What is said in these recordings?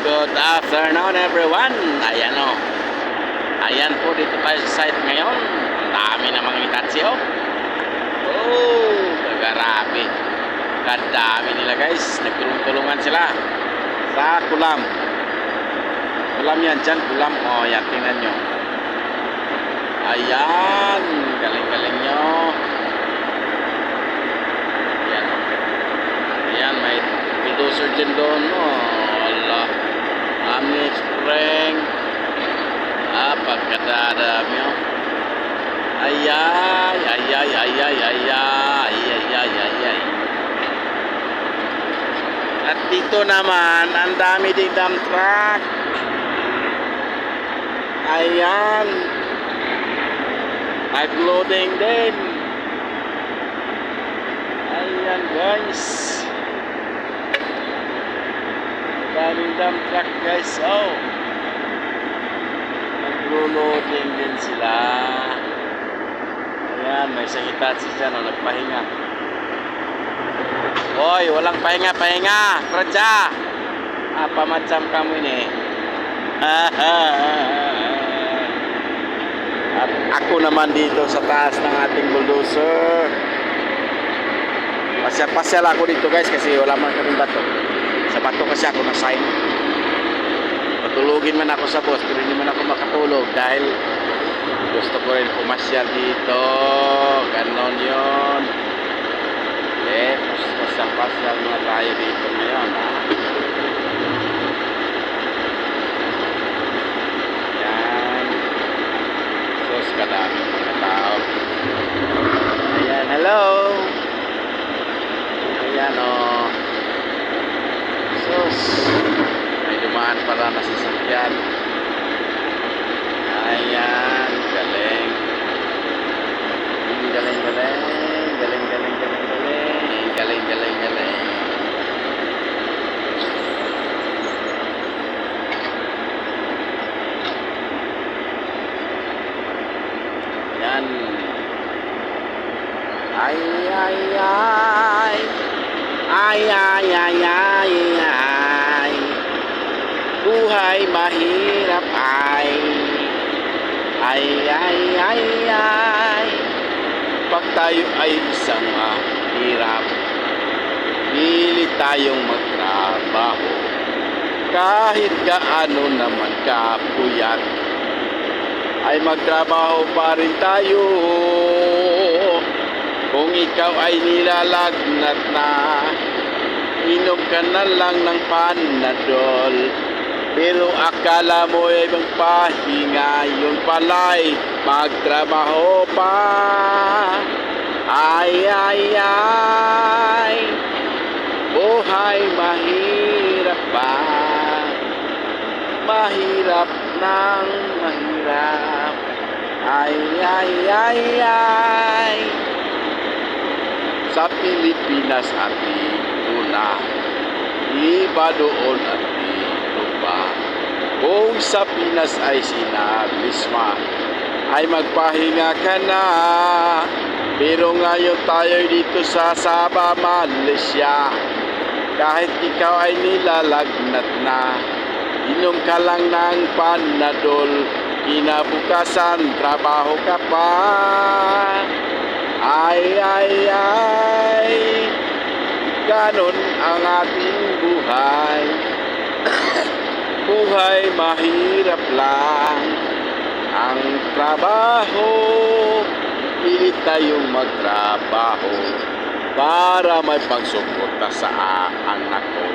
good afternoon everyone. Ayan o. Ayan po dito tayo sa site ngayon. Ang dami namang itatsi o. Oh, kagarabi. Kadami nila guys. Nagtulong-tulungan sila. Sa kulam. Kulam yan dyan, kulam. O, yan, tingnan nyo. Ayan. Galing-galing nyo. Ayan. Ayan, may bulldozer dyan doon. Oh, Pagkadadami oh. Ayay, ayay, ayay, ayay, ayay, ayay. At dito naman, ang dami ding dump truck. Ayan. Nag-loading din. Ayan guys. Daming dump truck guys. Oh. Naglo-loading din sila. Ayan, may isang Hitachi dyan oh, nagpahinga. Hoy, walang pahinga, pahinga. Radya. Ah, pamatsam kamo ini. At ako naman dito sa taas ng ating bulldozer. Pasyal-pasyal ako dito guys kasi wala man kaming bato. Sa bato kasi ako na-sign. Patulugin man ako sa boss pero hindi man ako makatulog dahil gusto ko rin pumasyal dito. Ganon yon. Eh, pasyal-pasyal na tayo dito para na sasakyan. Ayan, galing. Galing, galing. Galing, galing, galing, galing. Galing, galing, galing. Yan. Ay, ay, ay. Ay, ay, ay, ay, ay. Buhay mahirap ay. Ay, ay, ay, ay. Pag tayo ay isang mahirap, pilit tayong magtrabaho. Kahit gaano naman kapuyat, ay magtrabaho pa rin tayo. Kung ikaw ay nilalagnat na, inom ka na lang ng panadol. Pero akala mo ay magpahinga, yun pala'y magtrabaho pa. Ay, ay, ay, buhay mahirap ba? Mahirap ng mahirap. Ay, ay, ay, ay. Sa Pilipinas at na. Iba doon at pa. Kung sa Pinas ay sinabisma, ay magpahinga ka na. Pero ngayon tayo dito sa Sabah, Malaysia. Kahit ikaw ay nilalagnat na, inom ka lang ng panadol, kinabukasan, trabaho ka pa. Ay, ay, ay, ganon ang ating buhay. buhay mahirap lang ang trabaho. Pilit tayong magtrabaho para may pagsuporta sa anak ko.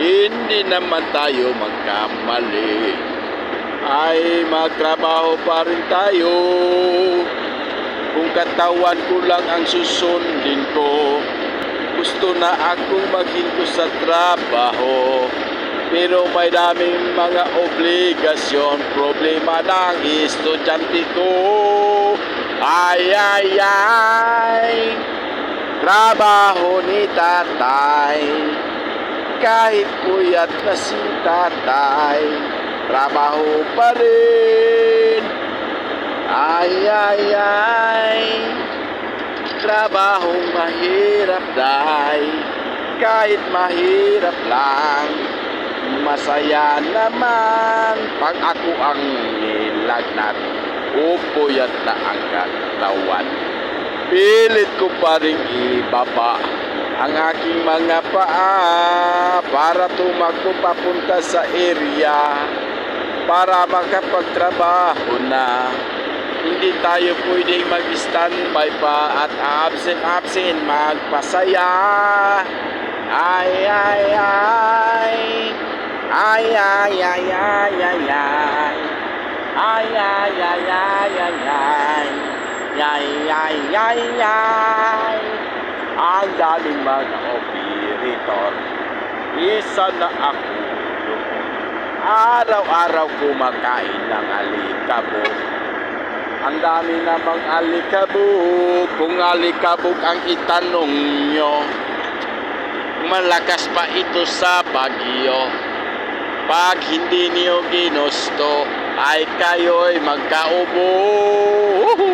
Hindi naman tayo magkamali. Ay magtrabaho pa rin tayo. Kung katawan ko lang ang susundin ko, gusto na akong maghinto sa trabaho. Pero may daming mga obligasyon, problema ng estudyante ko. Ay, ay, ay, trabaho ni tatay. Kahit puyat na si tatay, trabaho pa rin. Ay, ay, ay, trabahong mahirap dahi, kahit mahirap lang, masaya naman pag ako ang nilagnat. Upuyat na ang katawan. Pilit ko pa rin ibaba ang aking mga paa para tumakbo papunta sa area para makapagtrabaho na. Hindi tayo pwedeng mag-standby pa at absent-absent magpasaya. Ay, ay, ay. Ay, ay, ay, ay, ay, ay. Ay, ay, ay, ay, ay, ay. Ay, ay, ay, ay. Ang daming mga operator. Isa na ako. Araw-araw kumakain ng alikabok. Ang dami namang alikabok. Kung alikabok ang itanong nyo, malakas pa ito sa bagyo. Pag hindi niyo ginusto ay kayo'y magkaubo. Woohoo!